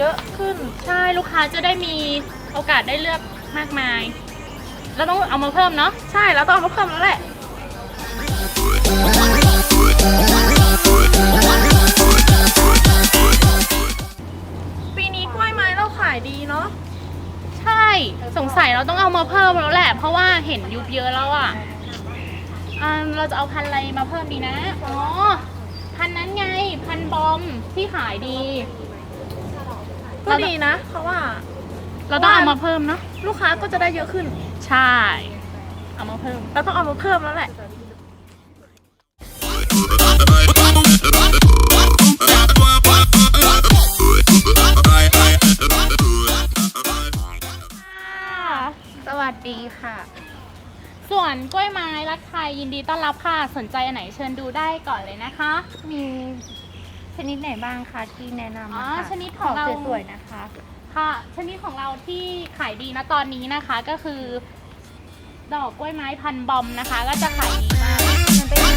เยอะขึ้น ใช่ลูกค้าจะได้มีโอกาสได้เลือกมากมาย เราต้องเอามาเพิ่มเนาะใช่แล้วต้องเอามาเพิ่มแล้วแหละ ปีนี้กล้วยไม้เราขายดีเนาะใช่สงสัยเราต้องเอามาเพิ่มแล้วแหละ เพราะว่าเห็นยุบเยอะแล้วอะอ่าเราจะเอาพันธุ์อะไรมาเพิ่มดีนะอ๋อพันธุ์นั้นไงพันธุ์บอมที่ขายดี ก็ดีนะ เพราะว่าเราต้องเอามาเพิ่มเนาะลูกค้าก็จะได้เยอะขึ้น ใช่ เอามาเพิ่มเราต้องเอามาเพิ่มแล้วแหละสวัสดีค่ะ ส่วนกล้วยไม้รักใครยินดีต้อนรับค่ะ สนใจอันไหนเชิญดูได้ก่อนเลยนะคะ มี ชนิดไหนบ้างคะที่แนะนำอ๋อนะคะชนิดของเรา สวยๆนะคะ ค่ะ ชนิดของเราที่ขายดีนะตอนนี้นะคะก็คือ ดอกกล้วยไม้พันบอมนะคะ ก็จะขายดีมากมันเป็นเป็น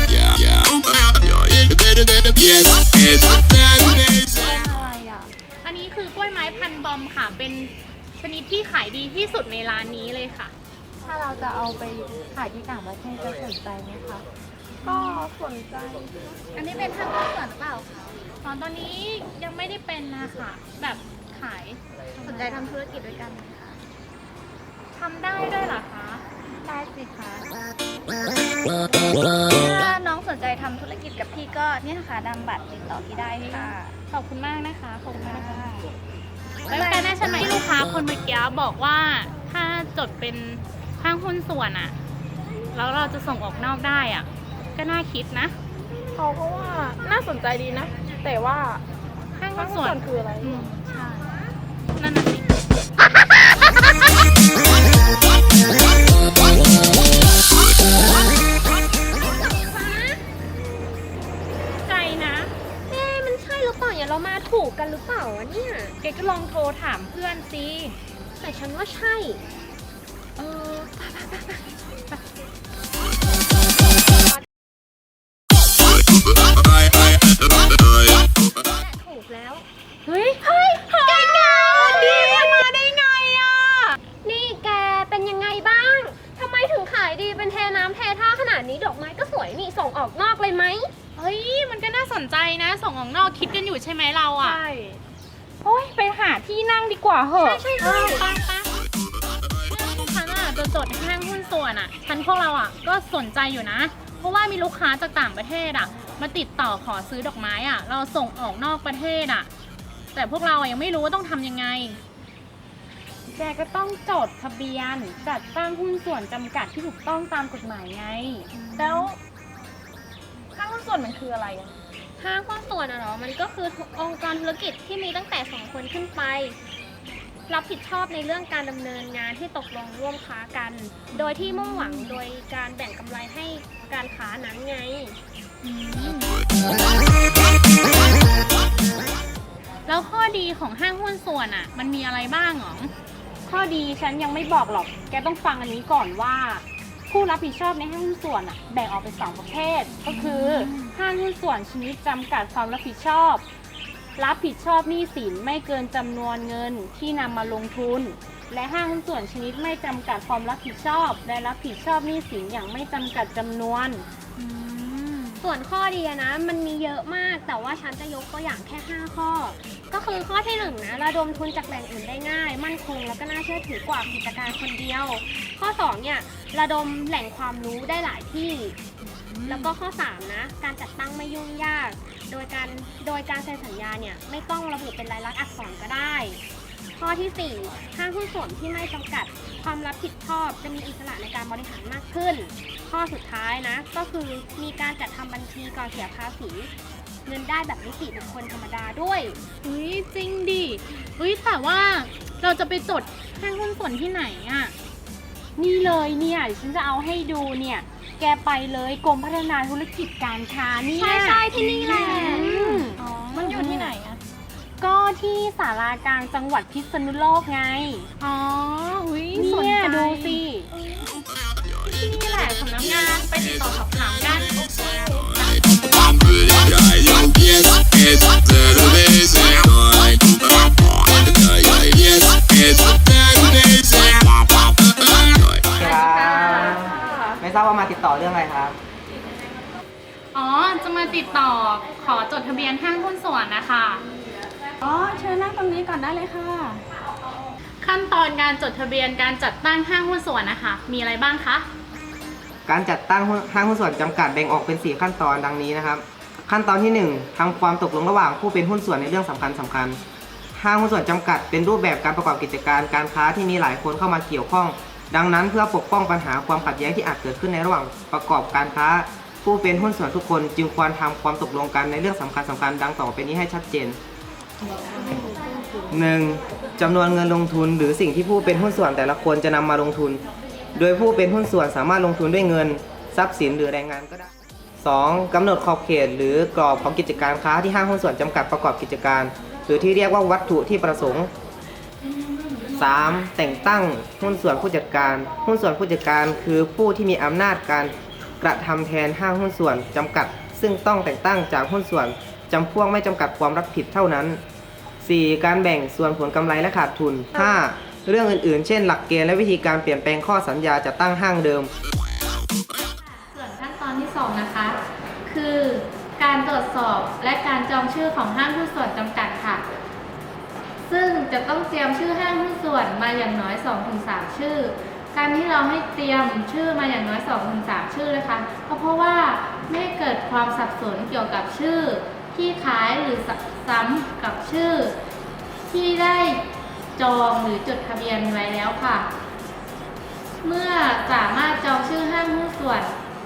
อะไรอะ อันนี้คือกล้วยไม้พันบอมค่ะ เป็นชนิดที่ขายดีที่สุดในร้านนี้เลยค่ะ ถ้าเราจะเอาไปขายที่ต่างประเทศจะสนใจไหมคะ ก็สนใจ อันนี้เป็นทางการก่อนหรือเปล่าคะตอนตอนนี้ยังไม่ได้เป็นนะคะแบบขายสนใจทำธุรกิจด้วยกันไหมคะทำได้ด้วยเหรอคะ ได้สิคะถ้าน้องสนใจทำธุรกิจกับพี่ก็เนี่ยค่ะนำบัตรติดต่อพี่ได้ค่ะ ขอบคุณมากนะคะขอบคุณมากนะคะแล้วแต่หน้าฉันไหมที่ลูกค้าคนเมื่อกี้บอกว่าถ้าจดเป็นห้างหุ้นส่วนอะแล้วเราจะส่งออกนอกได้อะ ก็น่าคิดนะเขาเพราะว่าน่าสนใจดีนะ แต่ว่าห้างข้าหุ้งนส่ส่ววนนคืออะไรอืมใช่นั่นน่ะสิใจนะเอ๊ะมันใช่หรือเปล่าอย่าเรามาถูกกันหรือเปล่าวะเนี่ย แกก็ลองโทรถามเพื่อนสิแต่ฉันว่าใช่ เออถู เฮ้ย เฮ้ยแกแกดีมาได้ไงอะ นี่แกเป็นยังไงบ้าง ทำไมถึงขายดีเป็นเทน้ำเทท่าขนาดนี้ดอกไม้ก็สวยนี่ส่งออกนอกเลยไหมเฮ้ย มันก็น่าสนใจนะ ส่งออกนอกคิดกันอยู่ใช่ไหมเราอะ ใช่ โอ้ยไปหาที่นั่งดีกว่าเหอะ ใช่ใช่ใชไปไปฉันอะจะจดห้างหุ้นส่วนอะฉันพวกเราอะก็สนใจอยู่นะ เพราะว่ามีลูกค้าจากต่างประเทศอะ มาติดต่อขอซื้อดอกไม้อะ เราส่งออกนอกประเทศอะ แต่พวกเราอะยังไม่รู้ว่าต้องทำยังไง แกก็ต้องจดทะเบียน จัดตั้งหุ้นส่วนจำกัดที่ถูกต้องตามกฎหมายไง แล้วข้างหุ้นส่วนมันคืออะไรอะห้างหุ้นส่วนอะเนาะมันก็คือองค์กรธุรกิจที่มีตั้งแต่สองคนขึ้นไป รับผิดชอบในเรื่องการดำเนินงานที่ตกลงร่วมค้ากัน โดยที่มุ่งหวังโดยการแบ่งกำไรให้การค้านั้นไง แล้วข้อดีของห้างหุ้นส่วนอะ มันมีอะไรบ้างหรอ ข้อดีฉันยังไม่บอกหรอก แกต้องฟังอันนี้ก่อนว่า ผู้รับผิดชอบในห้างหุ้นส่วนอะแบ่งออกเป็นสองประเภท ก็คือห้างหุ้นส่วนชนิดจำกัดความรับผิดชอบ รับผิดชอบหนี้สินไม่เกินจำนวนเงินที่นำมาลงทุน และห้างหุ้นส่วนชนิดไม่จำกัดความรับผิดชอบ และรับผิดชอบหนี้สินอย่างไม่จำกัดจำนวน ส่วนข้อดีนะ มันมีเยอะมาก แต่ว่าฉันจะยกตัวอย่างแค่ 5 ข้อ ก็คือข้อที่1นะระดมทุนจากแหล่งอื่นได้ง่าย มั่นคงแล้วก็น่าเชื่อถือกว่ากิจการคนเดียว ข้อ2เนี่ยระดมแหล่งความรู้ได้หลายที่ แล้วก็ข้อ3นะการจัดตั้งไม่ยุ่งยาก โดยการโดยการเซ็นสัญญาเนี่ยไม่ต้องระบุเป็นลายลักษณ์อักษรก็ได้ ข้อที่ 4 ห้างหุ้นส่วนที่ไม่จำกัดความรับผิดชอบจะมีอิสระในการบริหารมากขึ้น ข้อสุดท้ายนะ ก็คือมีการจัดทำบัญชีก่อนเสียภาษีเงินได้แบบนิติบุคคลธรรมดาด้วย อุ้ยจริงดิอุ้ยแต่ว่าเราจะไปจดห้างหุ้นส่วนที่ไหนอะ่ะ นี่เลยเนี่ยเดี๋ยวฉันจะเอาให้ดูเนี่ย แกไปเลยกรมพัฒนาธุรกิจการค้าเนี่ยใช่ใช่ที่นี่แหละ อืม มันอยู่ที่ไหนอะ ก็ที่สารากลางจังหวัดพิษณุโลกไง อ๋อ อุ้ยสนเนี่ยใจดูสิ ที่นี่แหละสำนักงานไปติดต่อสอบถามกันครับ ไม่ทราบว่ามาติดต่อเรื่องอะไรครับ อ๋อ จะมาติดต่อขอจดทะเบียนห้างหุ้นส่วนนะคะ อ๋อเชิญนั่งตรงนี้ก่อนได้เลยค่ะ ขั้นตอนการจดทะเบียนการจัดตั้งห้างหุ้นส่วนนะคะ มีอะไรบ้างคะ การจัดตั้งห้างหุ้นส่วนจำกัดแบ่งออกเป็น 4 ขั้นตอนดังนี้นะครับ ขั้นตอนที่ 1ทำความตกลงระหว่างผู้เป็นหุ้นส่วนในเรื่องสำคัญสำคัญห้างหุ้นส่วนจำกัดเป็นรูปแบบการประกอบกิจการการค้าที่มีหลายคนเข้ามาเกี่ยวข้อง ดังนั้นเพื่อปกป้องปัญหาความขัดแย้งที่อาจเกิดขึ้นในระหว่างประกอบการค้า ผู้เป็นหุ้นส่วนทุกคนจึงควรทำความตกลงกันในเรื่องสำคัญสำคัญดังต่อไปนี้ให้ชัดเจน 1. จำนวนเงินลงทุนหรือสิ่งที่ผู้เป็นหุ้นส่วนแต่ละคนจะนำมาลงทุน โดยผู้เป็นหุ้นส่วนสามารถลงทุนด้วยเงิน ทรัพย์สินหรือแรงงานก็ได้ 2. กำหนดขอบเขตหรือกรอบของกิจการค้าที่ห้างหุ้นส่วนจำกัดประกอบกิจการ หรือที่เรียกว่าวัตถุที่ประสงค์ 3. แต่งตั้งหุ้นส่วนผู้จัดการ หุ้นส่วนผู้จัดการคือผู้ที่มีอำนาจการกระทำแทนห้างหุ้นส่วนจำกัด ซึ่งต้องแต่งตั้งจากหุ้นส่วนจำพวกไม่จำกัดความรับผิดเท่านั้น 4. การแบ่งส่วนผลกำไรและขาดทุน 5. เรื่องอื่นๆ เช่น หลักเกณฑ์และวิธีการเปลี่ยนแปลงข้อสัญญาจะตั้งห้างเดิม ส่วนขั้นตอนที่ 2 นะคะ คือการตรวจสอบและการจองชื่อของห้างหุ้นส่วนจำกัดค่ะ ซึ่งจะต้องเตรียมชื่อห้างหุ้นส่วนมาอย่างน้อย 2-3 ชื่อ การที่เราให้เตรียมชื่อมาอย่างน้อย 2-3 ชื่อนะคะ ก็เพราะว่าไม่ให้เกิดความสับสนเกี่ยวกับชื่อที่ขายหรือ ซ้ำกับชื่อ ที่ได้จองหรือจดทะเบียนไว้แล้วค่ะ เมื่อสามารถจองชื่อห้างหุ้นส่วน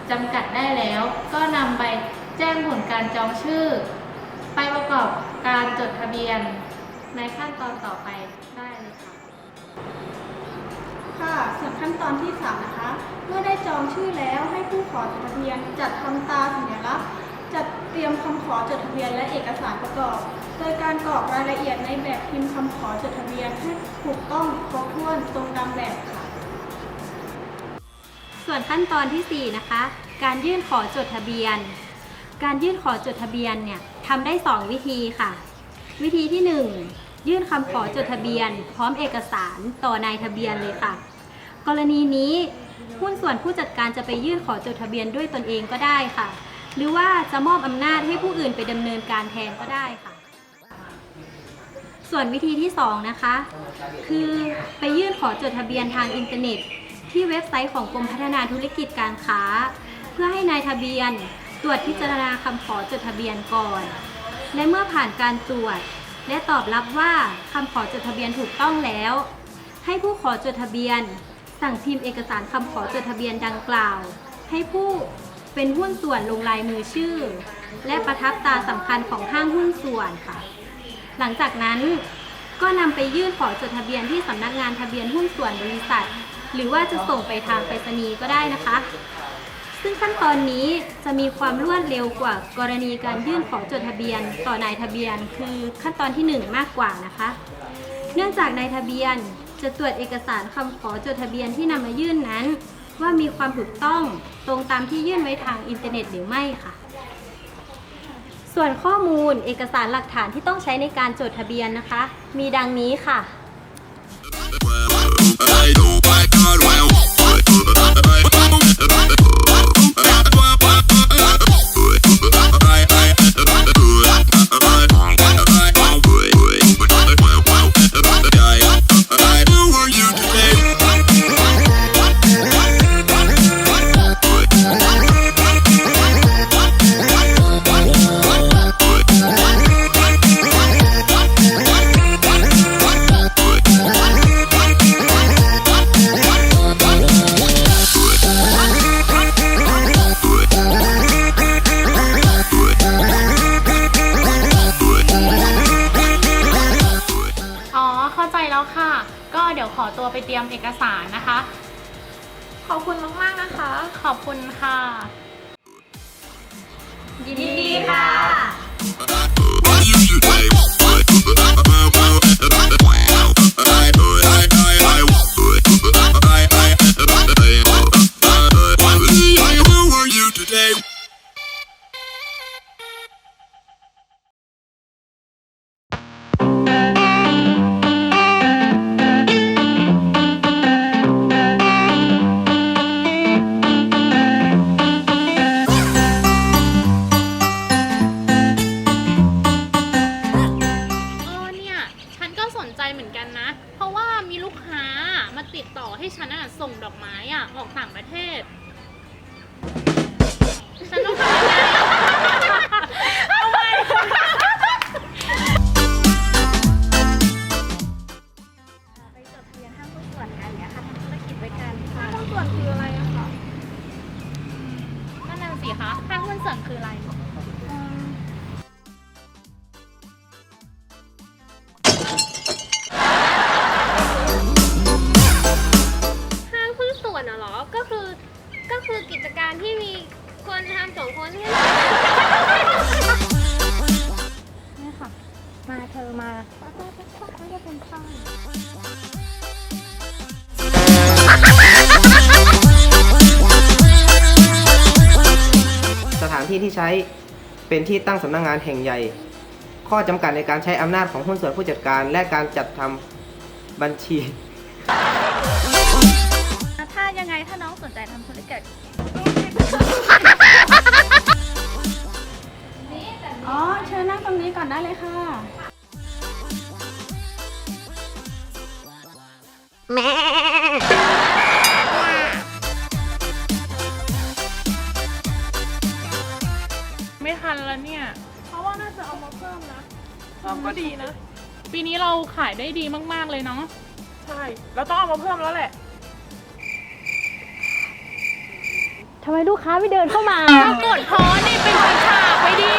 จำกัดได้แล้ว ก็นำไปแจ้งผลการจองชื่อ ไปประกอบการจดทะเบียนในขั้นตอนต่อไปได้เลยค่ะ ค่ะส่วนขั้นตอนที่ 3 นะคะ เมื่อได้จองชื่อแล้วให้ผู้ขอจดทะเบียนจัดทำตาสัญลักษณ์ เตรียมคำขอจดทะเบียนและเอกสารประกอบ โดยการกรอกรายละเอียดในแบบพิมพ์คำขอจดทะเบียนให้ถูกต้องครบถ้วนตรงตามแบบค่ะ ส่วนขั้นตอนทีสี่ 4 นะคะ การยื่นขอจดทะเบียน การยื่นขอจดทะเบียนเนี่ยทำได้ 2 วิธีค่ะ วิธีที่ 1 ยื่นคำขอจดทะเบียน พร้อมเอกสารต่อนายทะเบียนเลยค่ะ กรณีนี้หุ้นส่วนผู้จัดการจะไปยื่นขอจดทะเบียนด้วยตนเองก็ได้ค่ะ หรือว่าจะมอบอำนาจให้ผู้อื่นไปดำเนินการแทนก็ได้ค่ะ ส่วนวิธีที่ 2 นะคะ คือไปยื่นขอจดทะเบียนทางอินเทอร์เน็ต ที่เว็บไซต์ของกรมพัฒนาธุรกิจการค้า เพื่อให้นายทะเบียน ตรวจพิจารณาคำขอจดทะเบียนก่อน และเมื่อผ่านการตรวจ และตอบรับว่าคำขอจดทะเบียนถูกต้องแล้ว ให้ผู้ขอจดทะเบียน สั่งพิมพ์เอกสารคำขอจดทะเบียนดังกล่าว ให้ผู้ เป็นหุ้นส่วนลงลายมือชื่อ และประทับตราสำคัญของห้างหุ้นส่วนค่ะ หลังจากนั้นก็นำไปยื่นขอจดทะเบียนที่สำนักงานทะเบียนหุ้นส่วนบริษัท หรือว่าจะส่งไปทางไปรษณีย์ก็ได้นะคะ ซึ่งขั้นตอนนี้จะมีความรวดเร็วกว่ากรณีการยื่นขอจดทะเบียนต่อนายทะเบียน คือขั้นตอนที่ 1 มากกว่านะคะ เนื่องจากนายทะเบียนจะตรวจเอกสารคำขอจดทะเบียนที่นำมายื่นนั้น ว่ามีความถูกต้องตรงตามที่ยื่นไว้ทางอินเทอร์เน็ตหรือไม่ค่ะ ส่วนข้อมูลเอกสารหลักฐานที่ต้องใช้ในการจดทะเบียนนะคะ มีดังนี้ค่ะ เข้าใจแล้วค่ะ ก็เดี๋ยวขอตัวไปเตรียมเอกสารนะคะ ขอบคุณมาก ๆ นะคะ ขอบคุณค่ะ ยินดีค่ะ อกไม้อะ ออกต่างประเทศ ฉันต้องทำ ที่ที่ใช้เป็นที่ตั้งสำนักงงานแห่งใหญ่ ข้อจำกัดในการใช้อำนาจของหุ้นส่วนผู้จัดการ และการจัดทำบัญชี ถ้ายังไงถ้าน้องสนใจทำธุรกิจอ๋อ เชิญนั่งตรงนี้ก่อนได้เลยค่ะไม่ เพิ่มก็ดีนะ ปีนี้เราขายได้ดีมาก ๆ เลยเนาะ ใช่ เราต้องเอามาเพิ่มแล้วแหละ ทำไมลูกค้าไม่เดินเข้ามา กดพอนี่เป็นฉากๆไปดิ